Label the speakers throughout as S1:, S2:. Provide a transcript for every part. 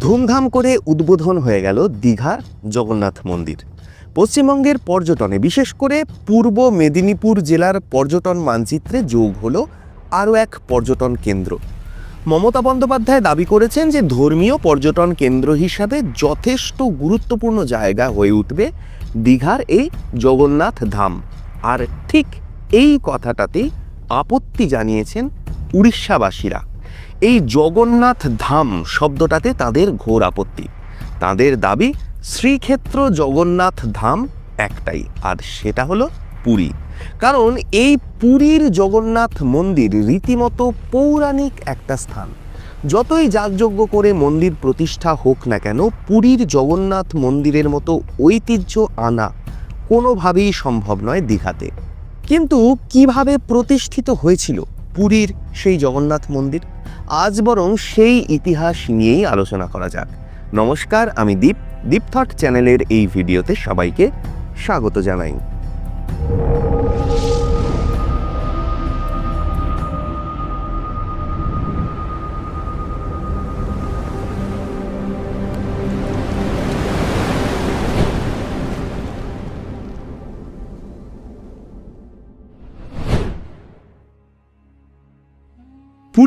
S1: ধুমধাম করে উদ্বোধন হয়ে গেল দীঘার জগন্নাথ মন্দির। পশ্চিমবঙ্গের পর্যটনে, বিশেষ করে পূর্ব মেদিনীপুর জেলার পর্যটন মানচিত্রে যোগ হলো আরও এক পর্যটন কেন্দ্র। মমতা বন্দ্যোপাধ্যায় দাবি করেছেন যে, ধর্মীয় পর্যটন কেন্দ্র হিসাবে যথেষ্ট গুরুত্বপূর্ণ জায়গা হয়ে উঠবে দীঘার এই জগন্নাথ ধাম। আর ঠিক এই কথাটাতেই আপত্তি জানিয়েছেন উড়িষ্যাবাসীরা। এই জগন্নাথ ধাম শব্দটাতে তাদের ঘোর আপত্তি। তাদের দাবি, শ্রীক্ষেত্র জগন্নাথ ধাম একটাই, আর সেটা হলো পুরী। কারণ এই পুরীর জগন্নাথ মন্দির রীতিমতো পৌরাণিক একটা স্থান। যতই যাগযজ্ঞ করে মন্দির প্রতিষ্ঠা হোক না কেন, পুরীর জগন্নাথ মন্দিরের মতো ঐতিহ্য আনা কোনোভাবেই সম্ভব নয় দীঘাতে। কিন্তু কীভাবে প্রতিষ্ঠিত হয়েছিল? পুরীর সেই জগন্নাথ মন্দির। আজ বরং সেই ইতিহাস নিয়েই আলোচনা করা যাক। নমস্কার, আমি দীপ। দীপ থট চ্যানেলের এই ভিডিওতে সবাইকে স্বাগত জানাই।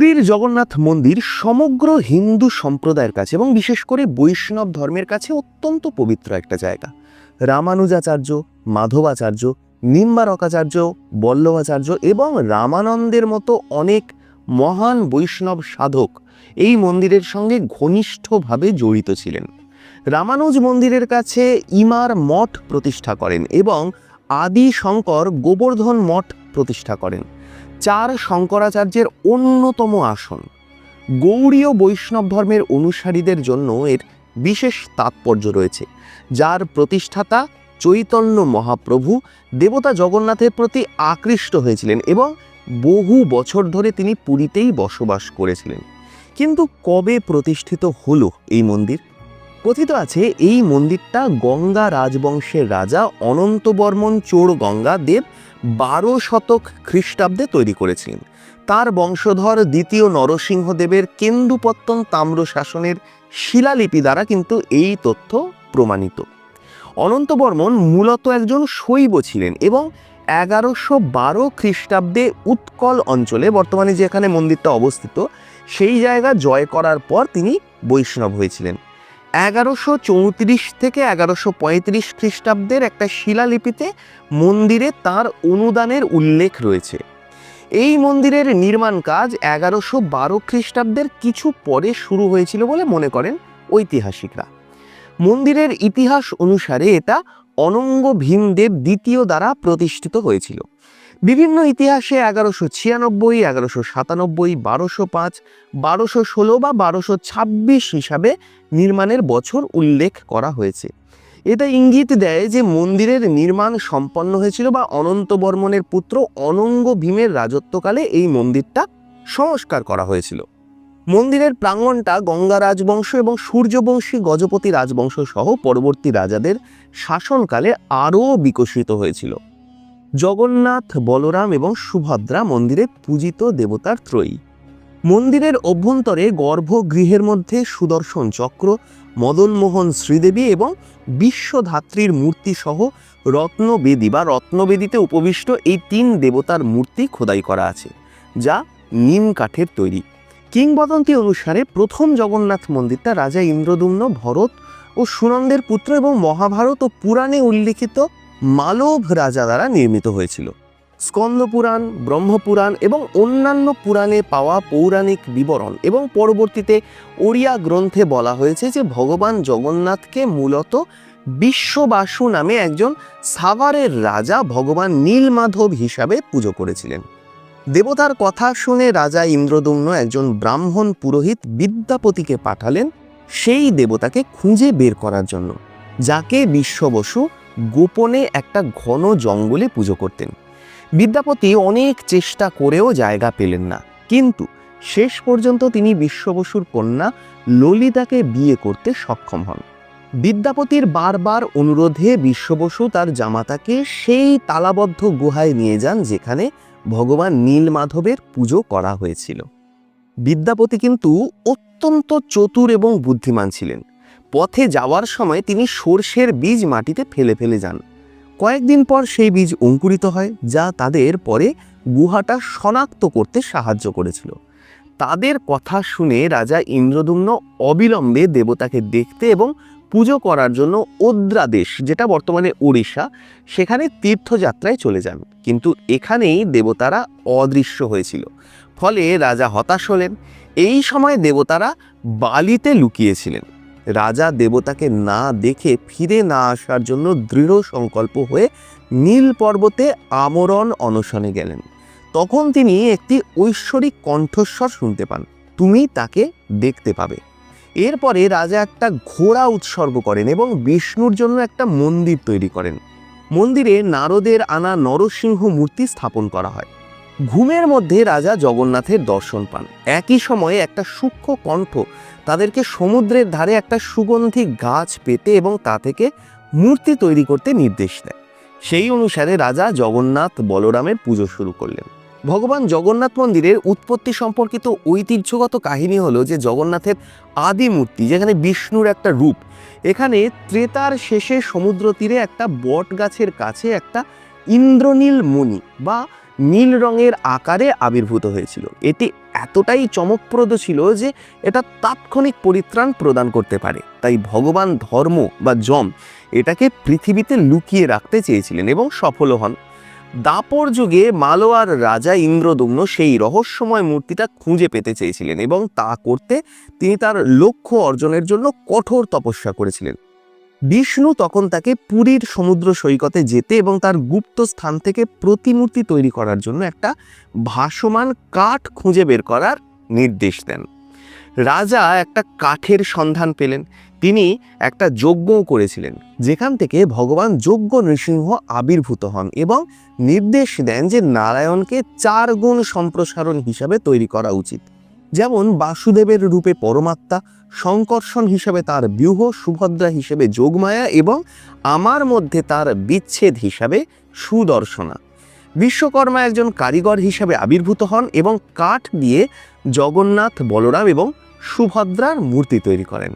S1: পুরীর জগন্নাথ মন্দির সমগ্র হিন্দু সম্প্রদায়ের কাছে এবং বিশেষ করে বৈষ্ণব ধর্মের কাছে অত্যন্ত পবিত্র একটা জায়গা। রামানুজাচার্য, মাধবাচার্য, নিম্বারকাচার্য, বল্লভাচার্য এবং রামানন্দের মতো অনেক মহান বৈষ্ণব সাধক এই মন্দিরের সঙ্গে ঘনিষ্ঠভাবে জড়িত ছিলেন। রামানুজ মন্দিরের কাছে ইমার মঠ প্রতিষ্ঠা করেন এবং আদি শঙ্কর গোবর্ধন মঠ প্রতিষ্ঠা করেন। চার শঙ্করাচার্যের অন্যতম আসন। গৌড়ীয় বৈষ্ণব ধর্মের অনুসারীদের জন্য এর বিশেষ তাৎপর্য রয়েছে, যার প্রতিষ্ঠাতা চৈতন্য মহাপ্রভু দেবতা জগন্নাথের প্রতি আকৃষ্ট হয়েছিলেন এবং বহু বছর ধরে তিনি পুরীতেই বসবাস করেছিলেন। কিন্তু কবে প্রতিষ্ঠিত হলো এই মন্দির? কথিত আছে, এই মন্দিরটা গঙ্গা রাজবংশের রাজা অনন্তবর্মন চোর গঙ্গা দেব বারো শতক খ্রিস্টাব্দে তৈরি করেছিলেন। তার বংশধর দ্বিতীয় নরসিংহদেবের কেন্দুপত্তন তাম্র শাসনের শিলালিপি দ্বারা কিন্তু এই তথ্য প্রমাণিত। অনন্তবর্মন মূলত একজন শৈব ছিলেন এবং এগারোশো বারো খ্রিস্টাব্দে উৎকল অঞ্চলে বর্তমানে যেখানে মন্দিরটা অবস্থিত, সেই জায়গা জয় করার পর তিনি বৈষ্ণব হয়েছিলেন। এগারোশো চৌত্রিশ থেকে এগারোশো পঁয়ত্রিশ খ্রিস্টাব্দের একটা শিলালিপিতে মন্দিরে তার অনুদানের উল্লেখ রয়েছে। এই মন্দিরের নির্মাণ কাজ এগারোশো বারো খ্রিস্টাব্দের কিছু পরে শুরু হয়েছিল বলে মনে করেন ঐতিহাসিকরা। মন্দিরের ইতিহাস অনুসারে এটা অনঙ্গ ভীমদেব দ্বিতীয় দ্বারা প্রতিষ্ঠিত হয়েছিল। বিভিন্ন ইতিহাসে এগারোশো ছিয়ানব্বই, এগারোশো সাতানব্বই, বারোশো পাঁচ, বারোশো ষোলো বা বারোশো ছাব্বিশ হিসাবে নির্মাণের বছর উল্লেখ করা হয়েছে। এটা ইঙ্গিত দেয় যে মন্দিরের নির্মাণ সম্পন্ন হয়েছিল বা অনন্ত বর্মনের পুত্র অনঙ্গ ভীমের রাজত্বকালে এই মন্দিরটা সংস্কার করা হয়েছিল। মন্দিরের প্রাঙ্গণটা গঙ্গা রাজবংশ এবং সূর্যবংশী গজপতি রাজবংশ সহ পরবর্তী রাজাদের শাসনকালে আরও বিকশিত হয়েছিল। জগন্নাথ, বলরাম এবং সুভদ্রা মন্দিরে পূজিত দেবতার ত্রয়ী। মন্দিরের অভ্যন্তরে গর্ভগৃহের মধ্যে সুদর্শন চক্র, মদনমোহন শ্রীদেবী এবং বিশ্বধাত্রীর মূর্তি সহ রত্নবেদী বা রত্নবেদীতে উপবিষ্ট এই তিন দেবতার মূর্তি খোদাই করা আছে, যা নিম কাঠের তৈরি। কিংবদন্তি অনুসারে প্রথম জগন্নাথ মন্দিরটা রাজা ইন্দ্রদুম্ন ভরত ও সুনন্দের পুত্র এবং মহাভারত ও পুরাণে উল্লিখিত মালব রাজা দ্বারা নির্মিত হয়েছিল। স্কন্দপুরাণ ব্রহ্মপুরাণ এবং অন্যান্য পুরাণে পাওয়া পৌরাণিক বিবরণ এবং পরবর্তীতে ওড়িয়া গ্রন্থে বলা হয়েছে যে ভগবান জগন্নাথকে মূলত বিশ্ববাসু নামে একজন সাভারের রাজা ভগবান নীলমাধব হিসাবে পুজো করেছিলেন। দেবতার কথা শুনে রাজা ইন্দ্রদুম্ন একজন ব্রাহ্মণ পুরোহিত বিদ্যাপতিকে পাঠালেন সেই দেবতাকে খুঁজে বের করার জন্য, যাকে বিশ্ববসু গোপনে একটা ঘন জঙ্গলে পুজো করতেন। বিদ্যাপতি অনেক চেষ্টা করেও জায়গা পেলেন না। কিন্তু শেষ পর্যন্ত তিনি বিশ্ববসুর কন্যা ললিতাকে বিয়ে করতে সক্ষম হন। বিদ্যাপতির বারবার অনুরোধে বিশ্ববসু তার জামাতাকে সেই তালাবদ্ধ গুহায় নিয়ে যান যেখানে ভগবান নীলমাধবের পুজো করা হয়েছিল। বিদ্যাপতি কিন্তু অত্যন্ত চতুর এবং বুদ্ধিমান ছিলেন। পথে যাওয়ার সময় তিনি সর্ষের বীজ মাটিতে ফেলে ফেলে যান। কয়েকদিন পর সেই বীজ অঙ্কুরিত হয়, যা তাদের পরে গুহাটা শনাক্ত করতে সাহায্য করেছিল। তাদের কথা শুনে রাজা ইন্দ্রদুম্ন অবিলম্বে দেবতাকে দেখতে এবং পুজো করার জন্য ওদ্রাদেশ যেটা বর্তমানে ওড়িশা, সেখানে তীর্থযাত্রায় চলে যান। কিন্তু এখানেই দেবতারা অদৃশ্য হয়েছিল। ফলে রাজা হতাশ হলেন। এই সময় দেবতারা বালিতে লুকিয়েছিলেন। রাজা দেবতাকে না দেখে ফিরে না আসার জন্য দৃঢ় সংকল্প হয়ে নীল পর্বতে আমরণ অনশনে গেলেন। তখন তিনি একটি ঐশ্বরিক কণ্ঠস্বর শুনতে পান। তুমি তাকে দেখতে পাবে। এরপরে রাজা একটা ঘোড়া উৎসর্গ করেন এবং বিষ্ণুর জন্য একটা মন্দির তৈরি করেন। মন্দিরে নারদের আনা নরসিংহ মূর্তি স্থাপন করা হয়। ঘুমের মধ্যে রাজা জগন্নাথের দর্শন পান। একই সময়ে একটা সূক্ষ্ম কণ্ঠ, তাদেরকে সমুদ্রের ধারে একটা সুগন্ধি গাছ পেতে এবং তা থেকে মূর্তি তৈরি করতে নির্দেশ দেয়। সেই অনুসারে রাজা জগন্নাথ বলরামের পুজো শুরু করলেন। ভগবান জগন্নাথ মন্দিরের উৎপত্তি সম্পর্কিত ঐতিহ্যগত কাহিনী হলো যে জগন্নাথের আদি মূর্তি, যেখানে বিষ্ণুর একটা রূপ, এখানে ত্রেতার শেষে সমুদ্র তীরে একটা বট গাছের কাছে একটা ইন্দ্রনীল মণি বা নীল রঙের আকারে আবির্ভূত হয়েছিল। এটি এতটাই চমকপ্রদ ছিল যে এটা তাৎক্ষণিক পরিত্রাণ প্রদান করতে পারে। তাই ভগবান ধর্ম বা যম এটাকে পৃথিবীতে লুকিয়ে রাখতে চেয়েছিলেন এবং সফলও হন। দাপর যুগে মালোয়ার রাজা ইন্দ্রদুম্ন সেই রহস্যময় মূর্তিটা খুঁজে পেতে চেয়েছিলেন এবং তা করতে তিনি তার লক্ষ্য অর্জনের জন্য কঠোর তপস্যা করেছিলেন। বিষ্ণু তখন তাকে পুরীর সমুদ্র সৈকতে যেতে এবং তার গুপ্ত স্থান থেকে প্রতিমূর্তি তৈরি করার জন্য একটা ভাসমান কাঠ খুঁজে বের করার নির্দেশ দেন। রাজা একটা কাঠের সন্ধান পেলেন। তিনি একটা যজ্ঞও করেছিলেন, যেখান থেকে ভগবান যজ্ঞ নৃসিংহ আবির্ভূত হন এবং নির্দেশ দেন যে নারায়ণকে চার গুণ সম্প্রসারণ হিসাবে তৈরি করা উচিত। যেমন বাসুদেবের রূপে পরমাত্মা, সংকর্ষণ হিসাবে তার ব্যূহ, সুভদ্রা হিসেবে যোগমায়া এবং আমার মধ্যে তার বিচ্ছেদ হিসাবে সুদর্শনা। বিশ্বকর্মা একজন কারিগর হিসাবে আবির্ভূত হন এবং কাঠ দিয়ে জগন্নাথ বলরাম এবং সুভদ্রার মূর্তি তৈরি করেন।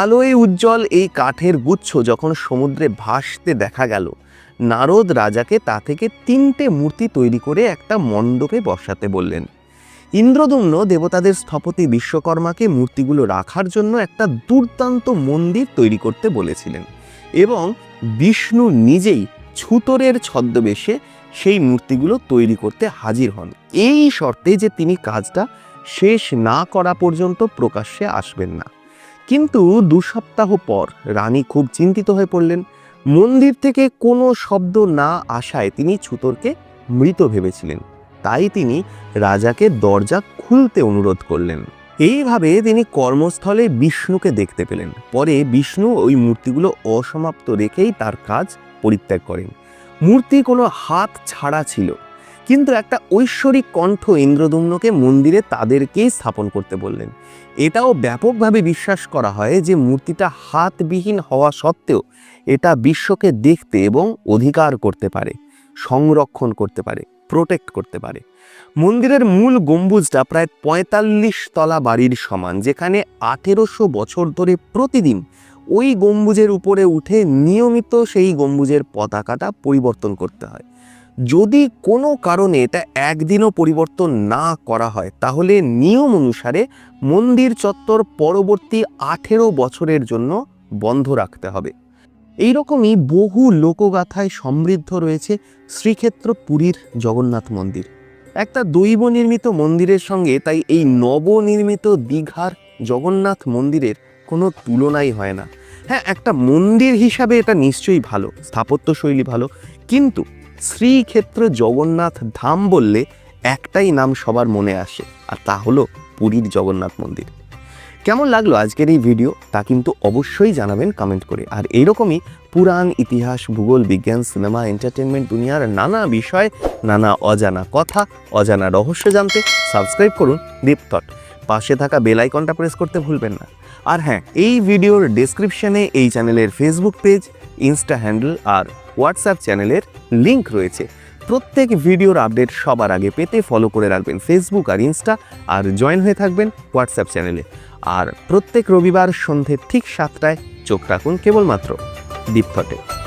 S1: আলোয় উজ্জ্বল এই কাঠের গুচ্ছ যখন সমুদ্রে ভাসতে দেখা গেল, নারদ রাজাকে তা থেকে তিনটে মূর্তি তৈরি করে একটা মণ্ডপে বসাতে বললেন। ইন্দ্রদুম্ন দেবতাদের স্থপতি বিশ্বকর্মাকে মূর্তিগুলো রাখার জন্য একটা দুর্দান্ত মন্দির তৈরি করতে বলেছিলেন এবং বিষ্ণু নিজেই ছুতরের ছদ্মবেশে সেই মূর্তিগুলো তৈরি করতে হাজির হন। এই শর্তে যে তিনি কাজটা শেষ না করা পর্যন্ত প্রকাশ্যে আসবেন না। কিন্তু দু সপ্তাহ পর রানী খুব চিন্তিত হয়ে পড়লেন। মন্দির থেকে কোনো শব্দ না আসায় তিনি ছুতরকে মৃত ভেবেছিলেন। তাই তিনি রাজাকে দরজা খুলতে অনুরোধ করলেন। এইভাবে তিনি কর্মস্থলে বিষ্ণুকে দেখতে পেলেন। পরে বিষ্ণু ওই মূর্তিগুলো অসমাপ্ত রেখেই তার কাজ পরিত্যাগ করেন। মূর্তি কোনো হাত ছাড়া ছিল, কিন্তু একটা ঐশ্বরিক কণ্ঠ ইন্দ্রদুম্নকে মন্দিরে তাদেরকেই স্থাপন করতে বললেন। এটাও ব্যাপকভাবে বিশ্বাস করা হয় যে মূর্তিটা হাতবিহীন হওয়া সত্ত্বেও এটা বিশ্বকে দেখতে এবং অধিকার করতে পারে, সংরক্ষণ করতে পারে। প্রোটেক্ট করতে পারে। মন্দিরের মূল গম্বুজটা প্রায় পঁয়তাল্লিশ তলা বাড়ির সমান, যেখানে আঠেরোশো বছর ধরে প্রতিদিন ওই গম্বুজের উপরে উঠে নিয়মিত সেই গম্বুজের পতাকাটা পরিবর্তন করতে হয়। যদি কোনো কারণে এটা একদিনও পরিবর্তন না করা হয়, তাহলে নিয়ম অনুসারে মন্দির চত্বর পরবর্তী আঠেরো বছরের জন্য বন্ধ রাখতে হবে। এইরকমই বহু লোকগাথায় সমৃদ্ধ রয়েছে শ্রীক্ষেত্র পুরীর জগন্নাথ মন্দির। একটা দৈব নির্মিত মন্দিরের সঙ্গে তাই এই নবনির্মিত দীঘার জগন্নাথ মন্দিরের কোনো তুলনাই হয় না। হ্যাঁ একটা মন্দির হিসাবে এটা নিশ্চয়ই ভালো, স্থাপত্যশৈলী ভালো, কিন্তু শ্রীক্ষেত্র জগন্নাথ ধাম বললে একটাই নাম সবার মনে আসে, আর তা হলো পুরীর জগন্নাথ মন্দির। কেমন লাগল আজকের এই ভিডিও তা কিন্তু অবশ্যই জানাবেন কমেন্ট করে। আর এইরকমই পুরাণ, ইতিহাস, ভূগোল, বিজ্ঞান সিনেমা এন্টারটেনমেন্ট দুনিয়ার নানা বিষয়, নানা অজানা কথা, অজানা রহস্য জানতে সাবস্ক্রাইব করুন দীপথট পাশে থাকা বেল আইকনটা প্রেস করতে ভুলবেন না। আর হ্যাঁ এই ভিডিওর ডেসক্রিপশনে এই চ্যানেলের ফেসবুক পেজ ইনস্টা হ্যান্ডেল আর হোয়াটসঅ্যাপ চ্যানেলের লিংক রয়েছে। প্রত্যেক ভিডিওর আপডেট সবার আগে পেতে ফলো করে রাখবেন ফেসবুক আর ইনস্টা আর জয়েন হয়ে থাকবেন হোয়াটসঅ্যাপ চ্যানেলে আর প্রত্যেক রবিবার সন্ধে ঠিক সাতটায় চোখ রাখুন কেবলমাত্র দীপথটে